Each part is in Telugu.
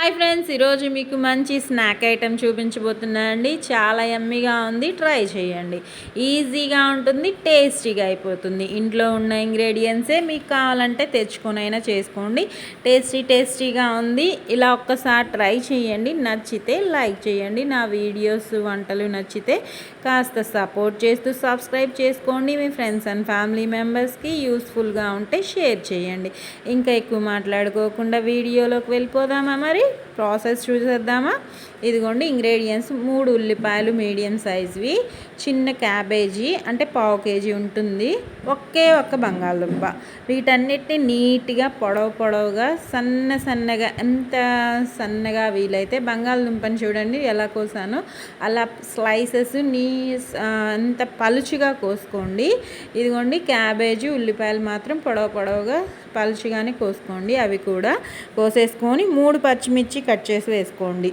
హాయ్ ఫ్రెండ్స్ ఈరోజు మీకు మంచి స్నాక్ ఐటెం చూపించబోతున్నానండి చాలా ఎమ్మిగా ఉంది ట్రై చేయండి. ఈజీగా ఉంటుంది టేస్టీగా అయిపోతుంది. ఇంట్లో ఉన్న ఇంగ్రీడియంట్సే మీకు కావాలంటే తెచ్చుకొనైనా చేసుకోండి. టేస్టీ టేస్టీగా ఉంది. ఇలా ఒక్కసారి ట్రై చేయండి. నచ్చితే లైక్ చేయండి. నా వీడియోస్ వంటలు నచ్చితే కాస్త సపోర్ట్ చేస్తూ సబ్స్క్రైబ్ చేసుకోండి. మీ ఫ్రెండ్స్ అండ్ ఫ్యామిలీ మెంబర్స్కి యూస్ఫుల్గా ఉంటే షేర్ చేయండి. ఇంకా ఎక్కువ మాట్లాడుకోకుండా వీడియోలోకి వెళ్ళిపోదామా మరి? ప్రాసెస్ చూసేద్దామా? ఇదిగోండి ఇంగ్రీడియంట్స్ మూడు ఉల్లిపాయలు మీడియం సైజ్వి చిన్న క్యాబేజీ అంటే పావు కేజీ ఉంటుంది ఒకే ఒక్క బంగాళదుంప. వీటన్నిటిని నీట్గా పొడవు పొడవుగా సన్న సన్నగా ఎంత సన్నగా వీలైతే బంగాళదుంపని చూడండి ఎలా కోసానో. అలా స్లైసెస్ నీ అంత పలుచుగా కోసుకోండి. ఇదిగోండి క్యాబేజీ ఉల్లిపాయలు మాత్రం పొడవు పొడవుగా పలుచుగానే కోసుకోండి. అవి కూడా కోసేసుకొని మూడు పచ్చిమిర్చి కట్ చేసి వేసుకోండి.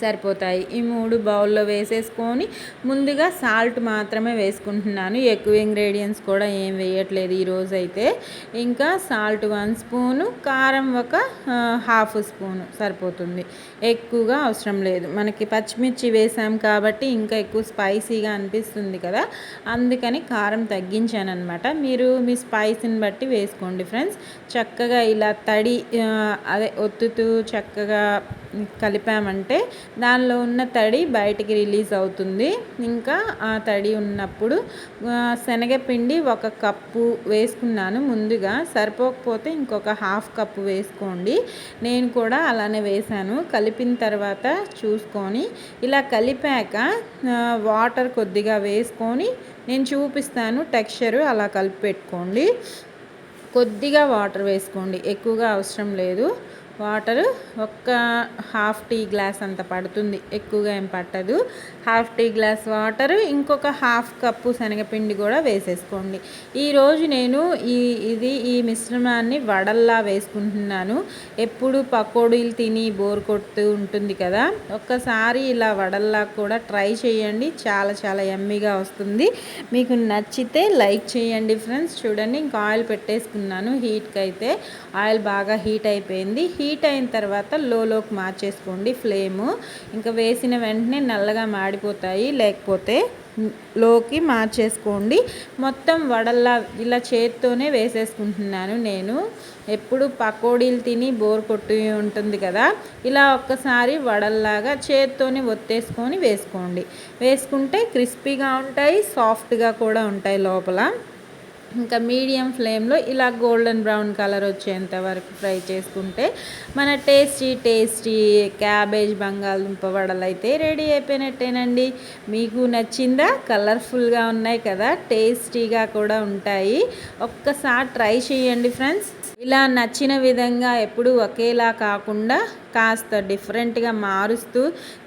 సరిపోతాయి. ఈ మూడు బౌల్లో వేసేసుకొని ముందుగా సాల్ట్ మాత్రమే వేసుకుంటున్నాను. ఎక్కువ ఇంగ్రీడియంట్స్ కూడా ఏం వేయట్లేదు ఈరోజు అయితే ఇంకా సాల్ట్ వన్ స్పూను కారం ఒక హాఫ్ స్పూను సరిపోతుంది. ఎక్కువగా అవసరం లేదు. మనకి పచ్చిమిర్చి వేసాం కాబట్టి ఇంకా ఎక్కువ స్పైసీగా అనిపిస్తుంది కదా. అందుకని కారం తగ్గించాను అనమాట మీరు మీ స్పైసీని బట్టి వేసుకోండి ఫ్రెండ్స్. చక్కగా ఇలా తడి అదే ఒత్తుతూ చక్కగా కలిపామంటే దానిలో ఉన్న తడి బయటికి రిలీజ్ అవుతుంది. ఇంకా ఆ తడి ఉన్నప్పుడు శనగపిండి ఒక కప్పు వేసుకున్నాను ముందుగా. సరిపోకపోతే ఇంకొక హాఫ్ కప్పు వేసుకోండి. నేను కూడా అలానే వేసాను కలిపిన తర్వాత చూసుకొని ఇలా కలిపాక వాటర్ కొద్దిగా వేసుకొని నేను చూపిస్తాను టెక్స్చరు అలా కలిపి పెట్టుకోండి. కొద్దిగా వాటర్ వేసుకోండి. ఎక్కువగా అవసరం లేదు. వాటర్ ఒక్క హాఫ్ టీ గ్లాస్ అంత పడుతుంది ఎక్కువగా ఏం పట్టదు. హాఫ్ టీ గ్లాస్ వాటర్ ఇంకొక హాఫ్ కప్పు శనగపిండి కూడా వేసేసుకోండి. ఈరోజు నేను ఈ ఇది ఈ మిశ్రమాన్ని వడల్లా వేసుకుంటున్నాను. ఎప్పుడు పకోడీలు తిని బోర్ కొడుతూ ఉంటుంది కదా ఒక్కసారి ఇలా వడల్లా కూడా ట్రై చేయండి. చాలా చాలా ఎమ్మీగా వస్తుంది. మీకు నచ్చితే లైక్ చేయండి ఫ్రెండ్స్. చూడండి ఇంకా ఆయిల్ పెట్టేసుకున్నాను. హీట్కి అయితే ఆయిల్ బాగా హీట్ అయిపోయింది. హీట్ అయిన తర్వాత లోలోకి మార్చేసుకోండి ఫ్లేము. ఇంకా వేసిన వెంటనే నల్లగా మాడిపోతాయి. లేకపోతే లోకి మార్చేసుకోండి. మొత్తం వడల్లా ఇలా చేత్తోనే వేసేసుకుంటున్నాను నేను. ఎప్పుడు పకోడీలు తిని బోర్ కొట్టి ఉంటుంది కదా ఇలా ఒక్కసారి వడల్లాగా చేత్తోనే ఒత్తేసుకొని వేసుకోండి. వేసుకుంటే క్రిస్పీగా ఉంటాయి సాఫ్ట్గా కూడా ఉంటాయి లోపల. ఇంకా మీడియం ఫ్లేమ్లో ఇలా గోల్డెన్ బ్రౌన్ కలర్ వచ్చేంత వరకు ఫ్రై చేసుకుంటే మన టేస్టీ టేస్టీ క్యాబేజ్ బంగాళదుంప వడలు అయితే రెడీ అయిపోయినట్టేనండి. మీకు నచ్చిందా? కలర్ఫుల్గా ఉన్నాయి కదా టేస్టీగా కూడా ఉంటాయి. ఒక్కసారి ట్రై చేయండి ఫ్రెండ్స్. ఇలా నచ్చిన విధంగా ఎప్పుడు ఒకేలా కాకుండా కాస్త డిఫరెంట్గా మారుస్తూ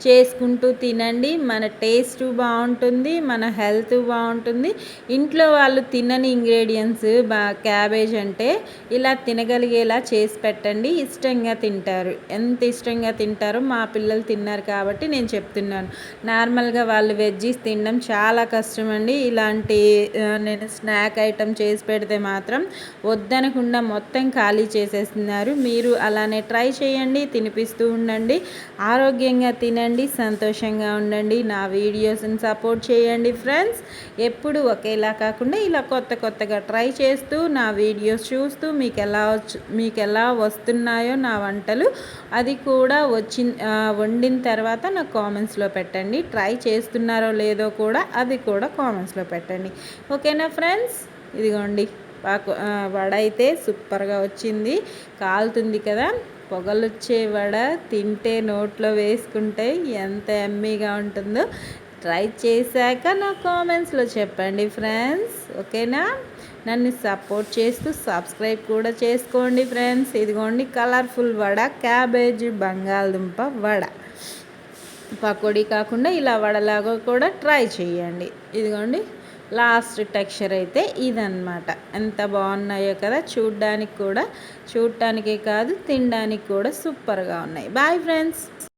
చేసుకుంటూ తినండి. మన టేస్ట్ బాగుంటుంది మన హెల్త్ బాగుంటుంది. ఇంట్లో వాళ్ళు తినని ఇంగ్రీడియంట్స్ బా క్యాబేజ్ అంటే ఇలా తినగలిగేలా చేసి పెట్టండి. ఇష్టంగా తింటారు. ఎంత ఇష్టంగా తింటారో మా పిల్లలు తిన్నారు కాబట్టి నేను చెప్తున్నాను. నార్మల్గా వాళ్ళు వెజ్జీస్ తినడం చాలా కష్టం అండి ఇలాంటి నేను స్నాక్ ఐటమ్ చేసి పెడితే మాత్రం వద్దనకుండా మొత్తం ఖాళీ చేసేస్తున్నారు. మీరు అలానే ట్రై చేయండి. తినిపి చూపిస్తూ ఉండండి. ఆరోగ్యంగా తినండి సంతోషంగా ఉండండి. నా వీడియోస్ని సపోర్ట్ చేయండి ఫ్రెండ్స్. ఎప్పుడు ఒకేలా కాకుండా ఇలా కొత్త కొత్తగా ట్రై చేస్తూ నా వీడియోస్ చూస్తూ మీకు ఎలా మీకు ఎలా వస్తున్నాయో నా వంటలు అది కూడా వచ్చి వండిన తర్వాత నాకు కామెంట్స్లో పెట్టండి. ట్రై చేస్తున్నారో లేదో కూడా అది కూడా కామెంట్స్లో పెట్టండి. ఓకేనా ఫ్రెండ్స్? ఇదిగోండి. వడ అయితే సూపర్గా వచ్చింది. కాలుతుంది కదా. పొగలొచ్చే వడ తింటే నోట్లో వేసుకుంటే ఎంత ఎమ్మీగా ఉంటుందో ట్రై చేశాక నా కామెంట్స్లో చెప్పండి ఫ్రెండ్స్ ఓకేనా? నన్ను సపోర్ట్ చేస్తూ సబ్స్క్రైబ్ కూడా చేసుకోండి ఫ్రెండ్స్. ఇదిగోండి కలర్ఫుల్ వడ క్యాబేజ్ బంగాళదుంప వడ. పకోడీ కాకుండా ఇలా వడలాగా కూడా ట్రై చేయండి. ఇదిగోండి లాస్ట్ టెక్స్చర్ అయితే ఇదన్నమాట. ఎంత బాగున్నాయో కదా చూడ్డానికి కూడా చూడటానికే కాదు తినడానికి కూడా సూపర్గా ఉన్నాయి. Bye friends!